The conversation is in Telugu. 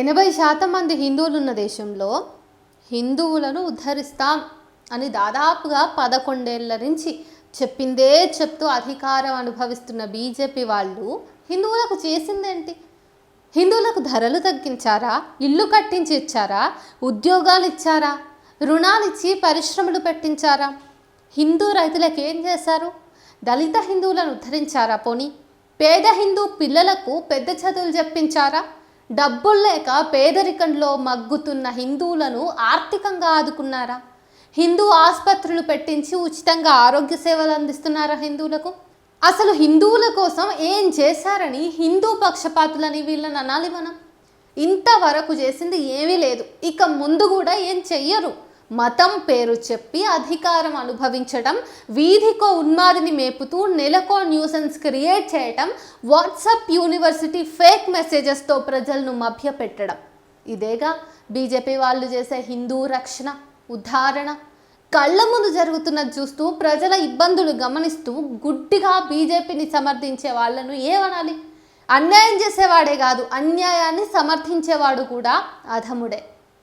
ఎనభై శాతం మంది హిందువులు ఉన్న దేశంలో హిందువులను ఉద్ధరిస్తాం అని దాదాపుగా పదకొండేళ్ళ నుంచి చెప్పిందే చెప్తూ అధికారం అనుభవిస్తున్న బీజేపీ వాళ్ళు హిందువులకు చేసిందేంటి? హిందువులకు ధరలు తగ్గించారా? ఇల్లు కట్టించి ఇచ్చారా ఉద్యోగాలు ఇచ్చారా రుణాలు ఇచ్చి పరిశ్రమలు పెట్టించారా? హిందూ రైతులకు ఏం చేశారు? దళిత హిందువులను ఉద్ధరించారా పోనీ? పేద హిందూ పిల్లలకు పెద్ద చదువులు చెప్పించారా? డబ్బులు లేక పేదరికంలో మగ్గుతున్న హిందువులను ఆర్థికంగా ఆదుకున్నారా? హిందూ ఆసుపత్రులు పెట్టించి ఉచితంగా ఆరోగ్య సేవలు అందిస్తున్నారా హిందువులకు? అసలు హిందువుల కోసం ఏం చేశారని హిందూ పక్షపాతులని వీళ్ళని అనాలి మనం. ఇంతవరకు చేసింది ఏమీ లేదు. ఇక ముందు కూడా ఏం చెయ్యరు. మతం పేరు చెప్పి అధికారం అనుభవించడం వీధికో ఉన్మాదిని మేపుతూ నెలకో న్యూసెన్స్ క్రియేట్ చేయటం వాట్సాప్ యూనివర్సిటీ ఫేక్ మెసేజెస్తో ప్రజలను మభ్యపెట్టడం. ఇదేగా బీజేపీ వాళ్ళు చేసే హిందూ రక్షణ ఉదాహరణ కళ్ళ ముందు జరుగుతున్నది చూస్తూ ప్రజల ఇబ్బందులు గమనిస్తూ గుడ్డిగా బీజేపీని సమర్థించే వాళ్ళను ఏమనాలి? అన్యాయం చేసేవాడే కాదు అన్యాయాన్ని సమర్థించేవాడు కూడా అధముడే.